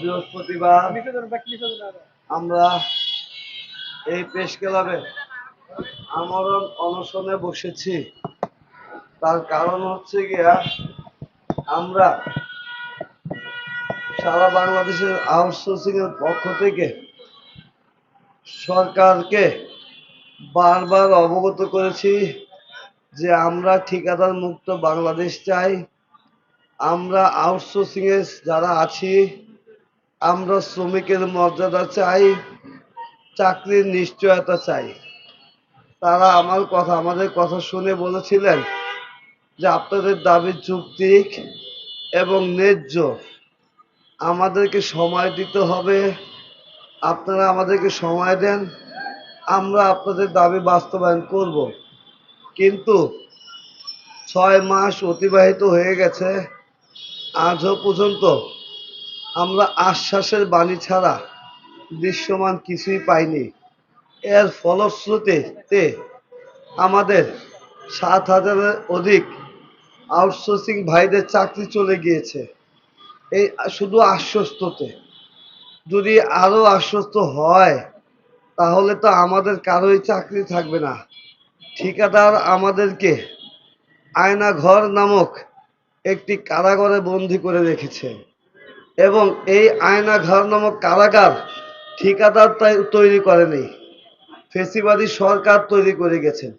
বৃহস্পতিবার আমরা এই প্রেস ক্লাবে আমরণ অনশনে বসেছি। তার কারণ হচ্ছে গিয়া আমরা সারা বাংলাদেশের আউটসোর্সিং এর পক্ষ থেকে সরকারকে বারবার অবগত করেছি যে আমরা ঠিকাদার মুক্ত বাংলাদেশ চাই। আমরা আউটসোর্সিং এ যারা আছি আমরা শ্রমিকের মর্যাদা চাই, চাকরির নিশ্চয়তা চাই। তারা আমার কথা, আমাদের কথা শুনে বলেছিলেন যে আপনাদের দাবি যৌক্তিক এবং ন্যায্য। আমাদেরকে সময় দিতে হবে। আপনারা আমাদেরকে সময় দেন। আমরা আপনাদের দাবি বাস্তবায়ন করব। কিন্তু ছয় মাস অতিবাহিত হয়ে গেছে। আজও পর্যন্ত আমরা আশ্বাসের বাণী ছাড়া দৃশ্যমান কিছুই পাইনি। এর ফলশ্রুতিতে আমাদের সাত হাজারের অধিক আউটসোর্সিং ভাইদের চাকরি চলে গিয়েছে। এই শুধু আশ্বস্ততে। যদি আরও আশ্বস্ত হয়, তাহলে তো আমাদের কারোই চাকরি থাকবে না। ঠিকাদার আমাদেরকে আয়না ঘর নামক একটি কারাগারে বন্দি করে রেখেছে। এবং এই আয়না ঘর নামক কারাগার ঠিকাদার তৈরি করেনি। ফেসিবাদী সরকার তৈরি করে গেছেন।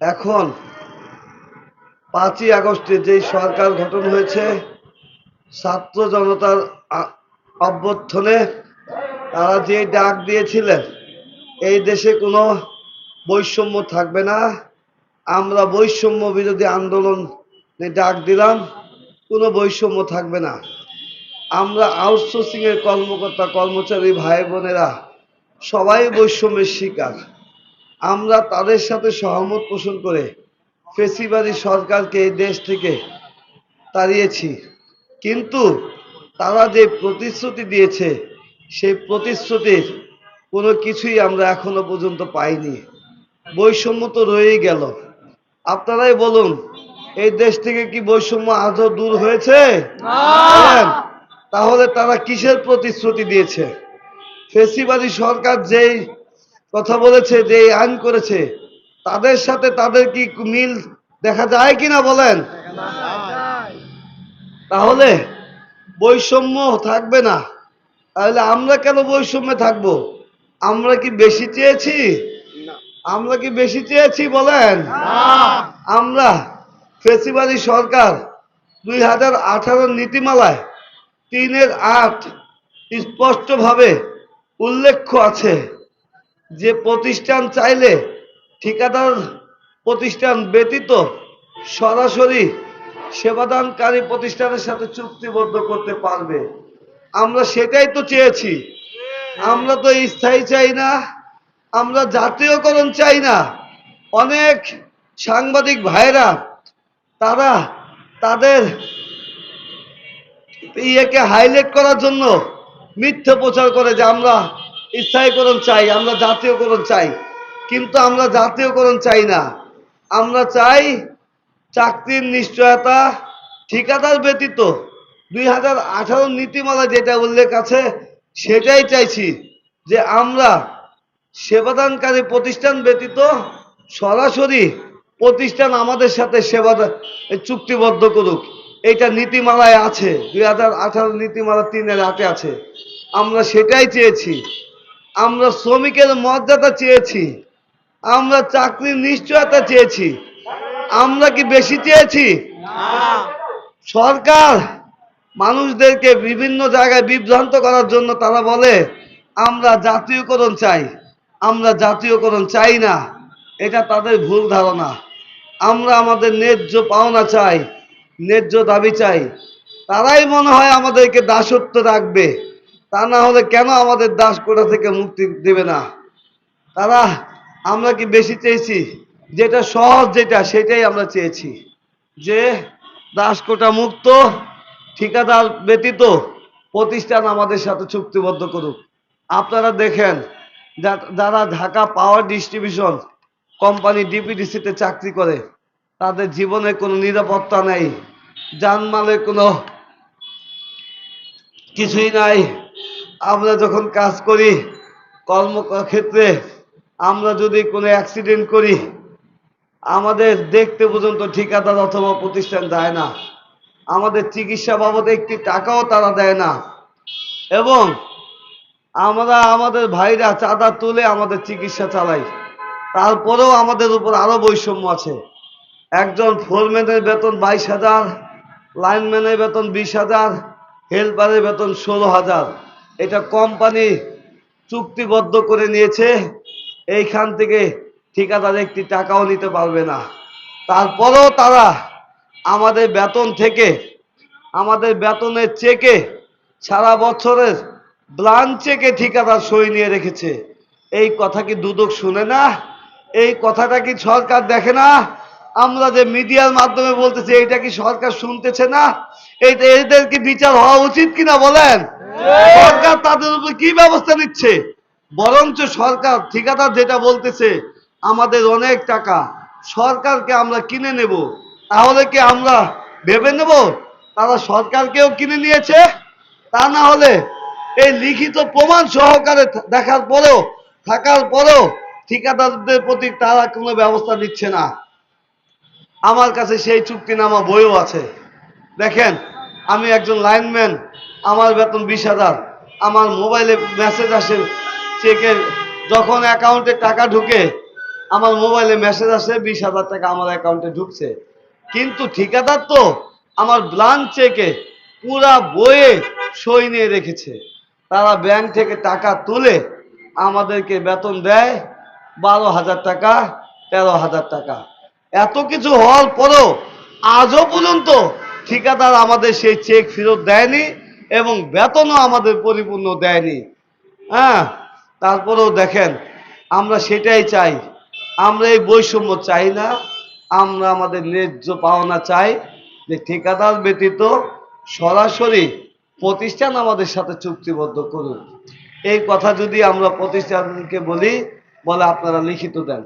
এখন পাঁচই আগস্টে যেই সরকার গঠন হয়েছে, ছাত্র জনতার অভ্যর্থনে তারা যে ডাক দিয়েছিলেন, এই দেশে কোনো বৈষম্য থাকবে না। আমরা বৈষম্য বিরোধী আন্দোলন ডাক দিলাম, কোনো বৈষম্য থাকবে না। আমরা আউটসোর্সিং এর কর্মকর্তা কর্মচারী ভাই বোনেরা সবাই বৈষম্যের শিকার। আমরা তাদের সাথে সহমত পোষণ করে ফেসিবাদী সরকারকে এই দেশ থেকে তাড়িয়েছি। কিন্তু তারা যে প্রতিশ্রুতি দিয়েছে সেই প্রতিশ্রুতির কোনো কিছুই আমরা এখনও পর্যন্ত পাইনি। বৈষম্য তো রয়েই গেল। আপনারাই বলুন এই দেশ থেকে কি বৈষম্য আজও দূর হয়েছে? তাহলে তারা কিসের প্রতিশ্রুতি দিয়েছে? ফেসিবাদী সরকার যেই কথা বলেছে যে আইন করেছে তাদের সাথে তাদের কি মিল দেখা যায় কিনা বলেন? তাহলে বৈষম্য থাকবে না। তাহলে আমরা কেন বৈষম্যে থাকব? আমরা কি বেশি চেয়েছি? আমরা কি বেশি চেয়েছি বলেন? আমরা ফেসিবাদী সরকার দুই হাজার আঠারো নীতিমালায় তিনের আট স্পষ্টভাবে উল্লেখ্য আছে যে প্রতিষ্ঠান চাইলে ঠিকাদার প্রতিষ্ঠান ব্যতীত সরাসরি সেবাদানকারী প্রতিষ্ঠানের সাথে চুক্তিবদ্ধ করতে পারবে। আমরা সেটাই তো চেয়েছি। আমরা তো স্থায়ী চাই না, আমরা জাতীয়করণ চাই না। অনেক সাংবাদিক ভাইরা, তারা তাদের ইয়েকে হাইলাইট করার জন্য মিথ্যে প্রচার করে যে আমরা স্থায়ীকরণ চাই, আমরা জাতীয়করণ চাই। কিন্তু আমরা জাতীয়করণ চাই না। আমরা চাই চাকরির নিশ্চয়তা, ঠিকাদার ব্যতীত। দুই হাজার আঠারো নীতিমালা যেটা উল্লেখ আছে, সেটাই চাইছি যে আমরা সেবাদানকারী প্রতিষ্ঠান ব্যতীত সরাসরি প্রতিষ্ঠান আমাদের সাথে সেবা চুক্তিবদ্ধ করুক। এটা নীতিমালায় আছে। দুই হাজার আঠারো নীতিমালা তিনের আটে আছে। আমরা সেটাই চেয়েছি। আমরা শ্রমিকের মর্যাদা চেয়েছি। আমরা চাকরির নিশ্চয়তা চেয়েছি। আমরা কি বেশি চেয়েছি? সরকার মানুষদেরকে বিভিন্ন জায়গায় বিভ্রান্ত করার জন্য তারা বলে, আমরা জাতীয়করণ চাই। আমরা জাতীয়করণ চাই না। এটা তাদের ভুল ধারণা। আমরা আমাদের ন্যায্য পাওনা চাই। ন্যায্য দাবি চাই। তারাই মনে হয় আমাদেরকে দাসত্ব রাখবে। তা না হলে কেন আমাদের দাস কোটা থেকে মুক্তি দেবে না? তারা, আমরা কি বেশি চেয়েছি? যেটা সহজ যেটা, সেটাই আমরা চেয়েছি। যে দাসকোটা মুক্ত, ঠিকাদার ব্যতীত প্রতিষ্ঠান আমাদের সাথে চুক্তিবদ্ধ করুক। আপনারা দেখেন যারা ঢাকা পাওয়ার ডিস্ট্রিবিউশন কোম্পানি ডিপিডিসিতে চাকরি করে, তাদের জীবনে কোনো নিরাপত্তা নেই। জানমালের কোনো কিছুই নাই। আমরা যখন কাজ করি, কর্মক্ষেত্রে আমরা যদি কোনো অ্যাক্সিডেন্ট করি, আমাদের দেখতে পর্যন্ত ঠিকাদার অথবা প্রতিষ্ঠান দেয় না। আমাদের চিকিৎসা বাবদ একটি টাকাও তারা দেয় না। এবং আমরা আমাদের ভাইরা চাঁদা তুলে আমাদের চিকিৎসা চালাই। তারপরেও আমাদের উপর আরও বৈষম্য আছে। একজন ফোরম্যানের বেতন বাইশ হাজার লাইনম্যানের বেতন বিশ হাজার, হেল্পারের বেতন ষোলো হাজার। এটা কোম্পানি চুক্তিবদ্ধ করে নিয়েছে, এইখান থেকে ঠিকাদার একটি টাকাও নিতে পারবে না। তারপরেও তারা আমাদের বেতন থেকে, আমাদের বেতনের চেকে সারা বছরের ব্লান চেকে ঠিকাদার সই নিয়ে রেখেছে। এই কথা কি দুদক শুনে না? এই কথাটা কি সরকার দেখে না? আমরা যে মিডিয়ার মাধ্যমে বলতেছি এটা কি সরকার শুনতেছে না? এইটা এদের কি বিচার হওয়া উচিত কিনা বলেন? সরকার তাদের উপর কি ব্যবস্থা নিচ্ছে? বরঞ্চ সরকার ঠিকাদার যেটা বলতেছে আমাদের অনেক টাকা সরকারকে আমরা কিনে নেব। তাহলে কি আমরা ভেবে নেব? তারা সরকারকেও কিনে নিয়েছে? তা না হলে এই লিখিত প্রমাণ সহকারে দেখার পরেও থাকার পরেও ঠিকাদারদের প্রতি তারা কোনো ব্যবস্থা নিচ্ছে না। আমার কাছে সেই চুক্তি চুক্তিনামা বইও আছে। দেখেন, আমি একজন লাইনম্যান আমার বেতন বিশ হাজার। আমার মোবাইলে মেসেজ আসে চেকের যখন অ্যাকাউন্টে টাকা ঢুকে, আমার মোবাইলে মেসেজ আসে, বিশ হাজার টাকা আমার অ্যাকাউন্টে ঢুকছে। কিন্তু ঠিকাদার তো আমার ব্লান চেকে পুরা বইয়ে সই নিয়ে রেখেছে। তারা ব্যাংক থেকে টাকা তুলে আমাদেরকে বেতন দেয় বারো হাজার টাকা, তেরো হাজার টাকা। এত কিছু হওয়ার পরেও আজও পর্যন্ত ঠিকাদার আমাদের সেই চেক ফেরত দেয়নি এবং বেতনও আমাদের পরিপূর্ণ দেয়নি। হ্যাঁ তারপরেও দেখেন, আমরা সেটাই চাই। আমরা এই বৈষম্য চাই না, আমরা আমাদের ন্যায্য পাওনা চাই যে ঠিকাদার ব্যতীত সরাসরি প্রতিষ্ঠান আমাদের সাথে চুক্তিবদ্ধ করুন এই কথা যদি আমরা প্রতিষ্ঠানকে বলি, বলে আপনারা লিখিত দেন।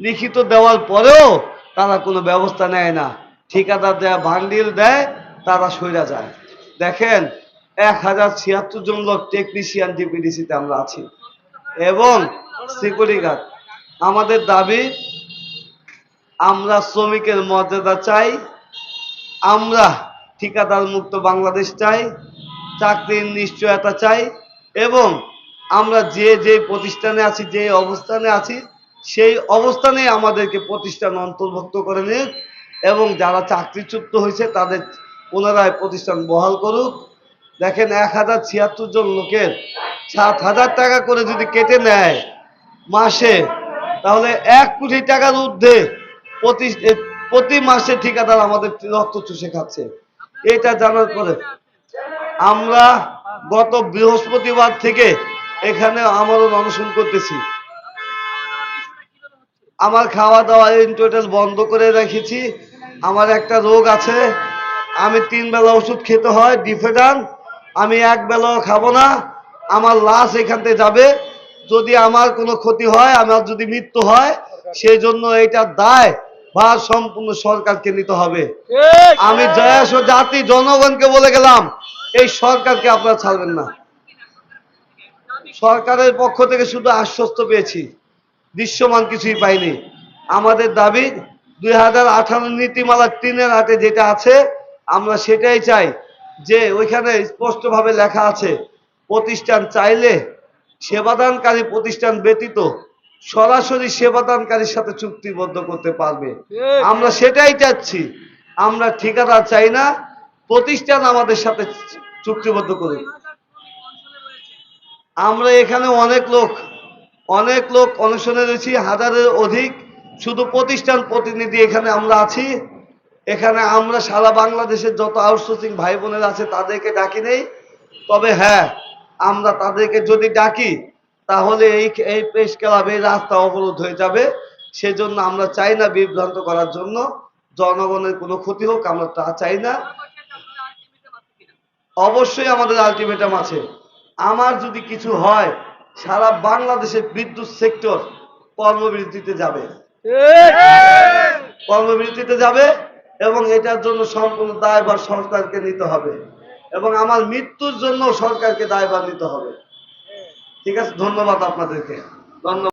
লিখিত দেওয়ার পরেও তারা কোনো ব্যবস্থা নেয় না। ঠিকাদার দেয়া ভান্ডিল দেয়, তারা সইরা যায়। দেখেন, এক হাজার ছিয়াত্তর জন লোক টেকনিশিয়ান ডিপিডিসিতে আমরা আছি। এবং সিকিউরিটি গার্ড আমাদের দাবি, আমরা শ্রমিকের মর্যাদা চাই, আমরা ঠিকাদার মুক্ত বাংলাদেশ চাই, চাকরির নিশ্চয়তা চাই, এবং আমরা যে যে প্রতিষ্ঠানে আছি, যে অবস্থানে আছি সেই অবস্থানে আমাদেরকে প্রতিষ্ঠান অন্তর্ভুক্ত করে নিক এবং যারা চাকরিচ্যুত হয়েছে তাদের পুনরায় প্রতিষ্ঠান বহাল করুক। দেখেন এক হাজার ছিয়াত্তর জন লোকের সাত হাজার টাকা করে যদি কেটে নেয় মাসে, তাহলে এক কোটি টাকার ঊর্ধ্বে প্রতি প্রতি মাসে ঠিকাদার আমাদের রক্ত চুষে খাচ্ছে। এটা জানার পরে আমরা গত বৃহস্পতিবার থেকে এখানে আমারও অনশন করতেছি। আমার খাওয়া দাওয়া ইন টোটাল বন্ধ করে রেখেছি। আমার একটা রোগ আছে। আমি তিন বেলা ওষুধ খেতে হয় ডিফেডান। আমি এক বেলাও খাব না। আমার লাশ এখান থেকে যাবে। যদি আমার কোনো ক্ষতি হয় আমার যদি মৃত্যু হয় সেই জন্য এটা দায় ভার সম্পূর্ণ সরকারকে নিতে হবে। আমি জয়াস জাতি জনগণকে বলে গেলাম এই সরকারকে আপনারা ছাড়বেন না। সরকারের পক্ষ থেকে শুধু আশ্বস্ত পেয়েছি। দৃশ্যমান কিছুই পাইনি। আমাদের দাবি, দুই হাজার আঠারো নীতিমালা তিনের হাতে যেটা আছে, আমরা সেটাই চাই যে ওইখানে স্পষ্টভাবে লেখা আছে, প্রতিষ্ঠান চাইলে সেবাদানকারী প্রতিষ্ঠান ব্যতীত সরাসরি সেবাদানকারীর সাথে চুক্তিবদ্ধ করতে পারবে। আমরা সেটাই চাচ্ছি। আমরা ঠিকাদার চাই না, প্রতিষ্ঠান আমাদের সাথে চুক্তিবদ্ধ করুক। আমরা এখানে অনেক লোক অনেক লোক অনশনে রয়েছি, হাজারের অধিক। শুধু প্রতিষ্ঠান প্রতিনিধি এখানে আমরা আছি। এখানে আমরা সারা বাংলাদেশের যত আউটসোর্সিং ভাই বোনেরা আছে তাদেরকে ডাকি নেই। তবে হ্যাঁ আমরা তাদেরকে যদি ডাকি, তাহলে এই এই প্রেস ক্লাব এই রাস্তা অবরোধ হয়ে যাবে। সেজন্য আমরা চাই না বিভ্রান্ত করার জন্য। জনগণের কোনো ক্ষতি হোক, আমরা তা চাই না। অবশ্যই আমাদের আলটিমেটাম আছে। আমার যদি কিছু হয় সারা বাংলাদেশের বিদ্যুৎ সেক্টর কর্মবিরতিতে যাবে। কর্মবিরতিতে যাবে এবং এটার জন্য সম্পূর্ণ দায়ভার সরকারকে নিতে হবে এবং আমার মৃত্যুর জন্য সরকারকে দায়ভার নিতে হবে। ঠিক আছে? ধন্যবাদ আপনাদেরকে। ধন্যবাদ।